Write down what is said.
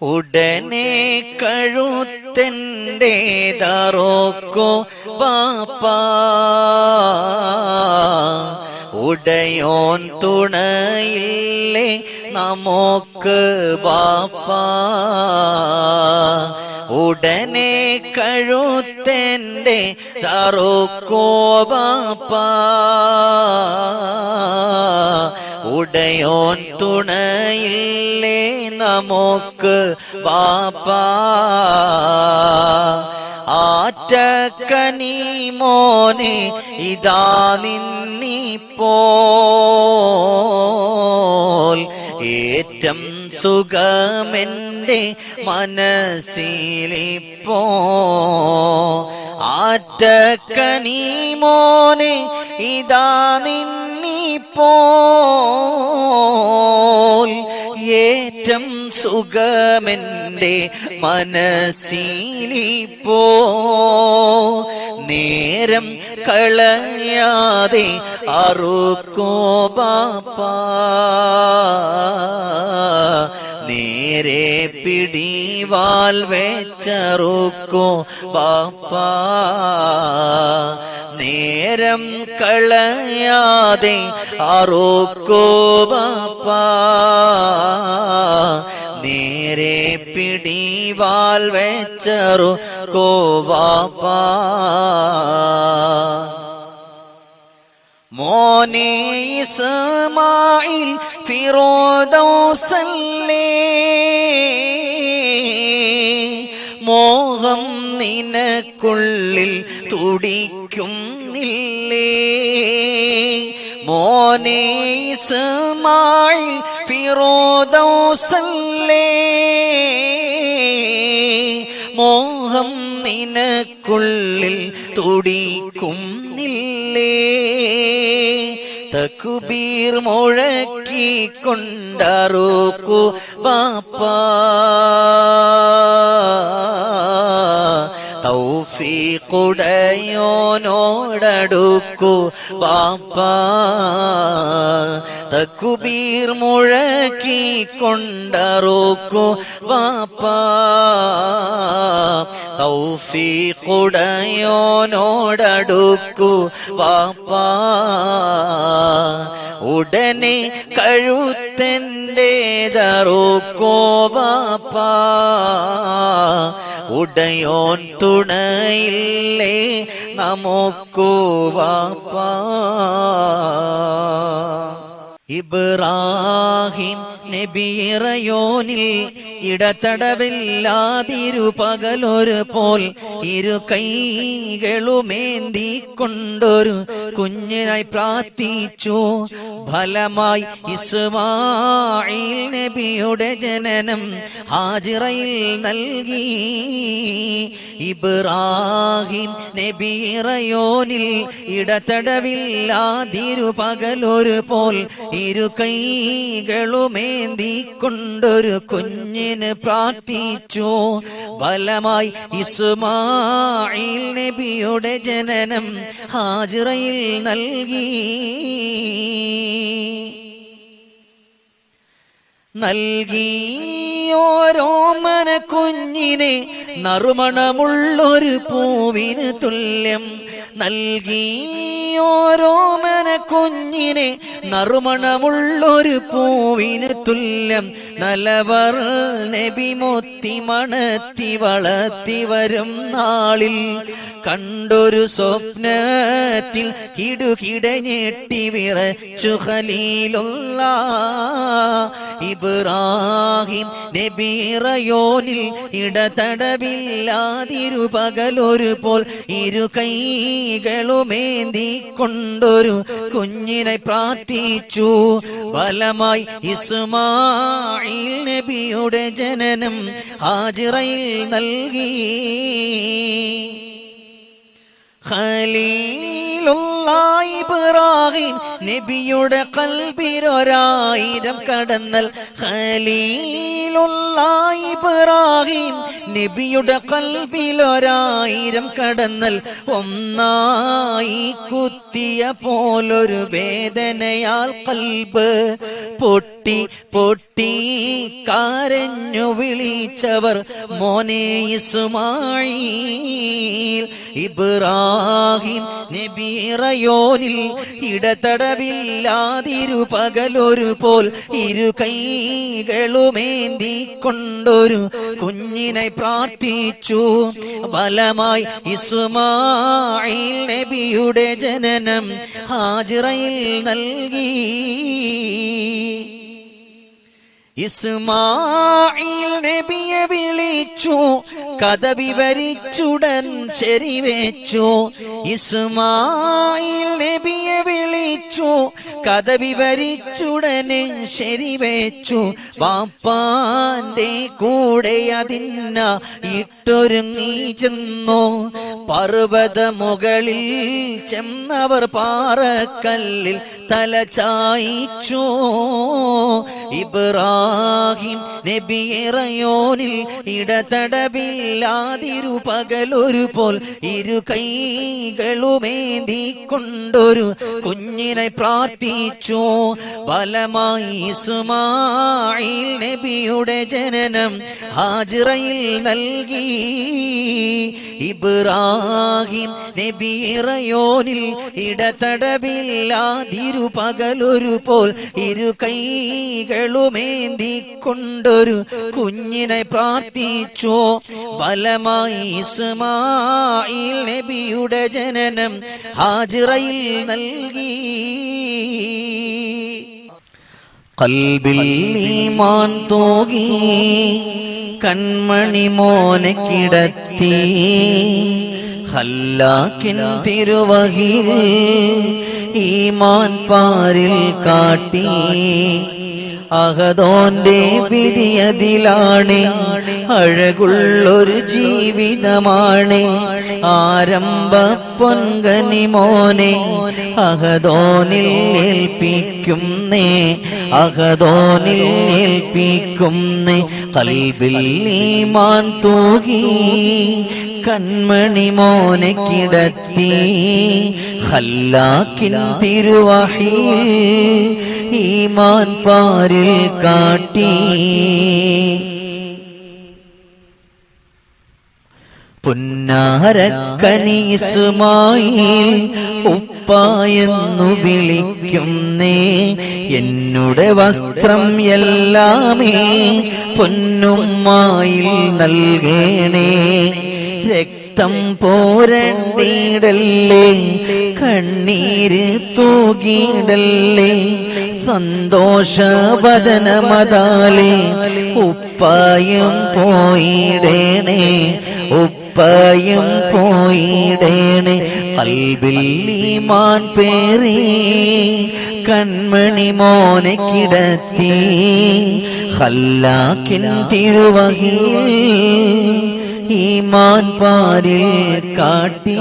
ഉടനെ കഴുത്തന്റെ ദറോക്കോ പാപ്പ. ഉടയോൻ തുണയില്ലേ നമുക്ക് ബാപ്പ ഉടനെ കഴുത്തന്റെ ദറോക്കോ ബാപ്പ ഉടയോൻ തുണയില്ലേ നമുക്ക് ബാപ്പ ആറ്റക്കനി മോനെ ഇതാ നിന്നിപ്പോൾ. ഏറ്റം സുഖമെന്റെ മനസ്സിലിപ്പോ ആറ്റക്കനി മോനെ ഇതാ നിന്നിപ്പോൾ. സുഖമെന്റെ മനസ്സിലിപ്പോ നേരം കളയാതെ അറുക്കോ ബാപ്പ. നേരെ പിടിവാൽ വെച്ചറുക്കോ ബാപ്പ. നേരം കളയാതെ അറുക്കോ നേരെ പിടിവാൽ വെച്ചറു കോവാപ്പ. മോനെ ഇസ്മായിൽ ഫിറോദൗസല്ലേ. മോഹം നിനക്കുള്ളിൽ തുടിക്കുന്നില്ലേ. മോനെ ഇസ്മായിൽ ഫിറോദൗസല്ലേ. മോഹം നിനക്കുള്ളിൽ തുടിക്കുന്നില്ലേ തക്കുബീർ മുഴക്കി കൊണ്ടറുക്കു ബാപ്പ തൗഫീഖുടയോനോടടുക്കു. പാപ്പ തക്കുബീർ മുഴക്കി കൊണ്ടറുക്കു പാപ്പ തൗഫീഖുടയോനോടടുക്കു. പാപ്പ ഉടനെ കഴുത്തന്റെ ദറുക്കോ ബാപ്പ ഉടയോൻ തുണയില്ലേ നമുക്കു ബാപ്പ ഇബ്രാഹിം നബിറയോനിൽ ഇടതടവില്ലാതിരു പകലൊരു പോൽ ഇരു കൈകളുമേന്തി കൊണ്ടൊരു കുഞ്ഞിനായി പ്രാർത്ഥിച്ചു. ഫലമായി ഇസ്മായിൽ നബിയുടെ ജനനം ഹാജിറയിൽ നൽകി. ഇബ്രാഹിം നബിറയോനിൽ ഇടതടവില്ലാതിരു പകലൊരു പോൽ ഇരു കൈകളുമേന്തി കൊണ്ടൊരു കുഞ്ഞിന് പ്രാർത്ഥിച്ചു. ഫലമായി ഇസ്മായിൽ നബിയുടെ ജനനം ഹാജിറയിൽ നൽകി. നൽകിയോരോമന കുഞ്ഞിനെ നറുമണമുള്ളൊരു പൂവിന് തുല്യം നൽകിയോരോമന കുഞ്ഞിനെ നറുമണമുള്ളൊരു പൂവിന് തുല്യം നലവർ നബി മൊത്തി മണത്തി വളർത്തി വരും നാളിൽ. കണ്ടൊരു സ്വപ്നത്തിൽ കിടുകിട ഞെട്ടി വിറച്ചു ഖലീലുള്ള ഇബ്രാഹിം നബിറയോനിൽ ഇടതടവില്ലാതിരു പകലൊരു പോൽ ഇരു കൈകളുമേന്തി കൊണ്ടൊരു കുഞ്ഞിനെ പ്രാർത്ഥിച്ചു. ഫലമായി ഇസ്മായിൽ നബിയുടെ ജനനം ഹാജിറയിൽ നൽകി. ഖലീലുള്ള ഇബ്രാഹിം നബിയുടെ കൽബിരൊരായിരം കടന്നൽ. ഖലീലുള്ള ഇബ്രാഹിം നബിയുടെ കൽബിലൊരായിരം കടന്നൽ. ഒന്നായി കുത്തിയ പോലൊരു വേദനയാൽ കൽബ് പൊട്ടി പൊട്ടി കരഞ്ഞു വിളിച്ചവർ മോനെ ഇസുമായി ഇബ്രാഹിം നബീറയോനിൽ ഇടതടവില്ലാതിരു പകലൊരു പോൽ ഇരു കൈകളുമേന്തി കൊണ്ടൊരു കുഞ്ഞിനെ പ്രാർത്ഥിച്ചു. ബലമായി ഇസ്മായിൽ നബിയുടെ ജനനം ഹാജിറയിൽ നൽകി. ഇസ്മായിൽ നബിയെ വിളിച്ചു കഥ വിവരിച്ചുടൻ ശരിവെച്ചു ഇസ്മായിൽ നബിയെ വിളിച്ചു കഥ വിവരിച്ചുടനെ ശരിവെച്ചു വാപ്പാന്റെ കൂടെ അതിന്ന ഇട്ടൊരുങ്ങി ചെന്നു പർവത മുകളിൽ ചെന്നവർ പാറക്കല്ലിൽ തല ചായിച്ചു. ഇബ്രാഹിം നബിയറയോനിൽ ഇടതടവില്ലാതിരു പകലൊരു പോൽ ഇരു കൈകളുമേന്തിക്കൊണ്ടൊരു കുഞ്ഞിനെ പ്രാർത്ഥിച്ചു. ഫലമായി ഇസ്മായിൽ നബിയുടെ ജനനം ഹാജിറയിൽ നൽകി. ഇബ്രാഹിം നബിറയോനിൽ ഇടതടവില്ലാതിരു പകലൊരു പോൽ ഇരു കൈകളുമേന്തിക്കൊണ്ടൊരു കുഞ്ഞിനെ പ്രാർത്ഥിച്ചു. ബലമായി ഇസ്മായിൽ നബിയുടെ ജനനം ഹാജിറയിൽ നൽകി. കൽബിൽ ഈമാൻ തൂകി. കൺമണി മോനെ കിടത്തി. ഹല്ലാക്കിൻ തിരുവഹിൽ ഈമാൻ പാരിൽ കാട്ടി. അഹദോന്റെ വിധിയതിലാണ്. അഴകുള്ളൊരു ജീവിതമാണ്. ആരംഭ പൊങ്കനി മോനെ അഹദോനിൽ ഏൽപ്പിക്കുന്നേ അഹദോനിൽ ഏൽപ്പിക്കുന്നേ. കൽബിൽ ഈമാൻ തൂകി കൺമണി മോനെ കിടത്തി. ഹല്ലാക്കിൻ തിരുവഹിൽ ഈമാൻ പാരിൽ കാട്ടി. പുന്നാരക്കനീസുമായി ഉപ്പായെന്നു വിളിക്കുന്നേ. എന്നുടെ വസ്ത്രം എല്ലാമേ പൊന്നുമ്മായിൽ നൽകേണേ. രക്തം പോരണ്ടിടല്ലേ കണ്ണീര് തൂകിയിടല്ലേ സന്തോഷവദനമതാലേ ഉപ്പായും പോയിടേണേ ഉപ്പായും പോയിടേണേ കൽബിൽ ഈമാൻ പേറി കൺമണി മോനെ കിടത്തി ഹല്ലാക്കിൻ തിരുവഹിൽ ഈമാൻ പാരിൽ കാട്ടി.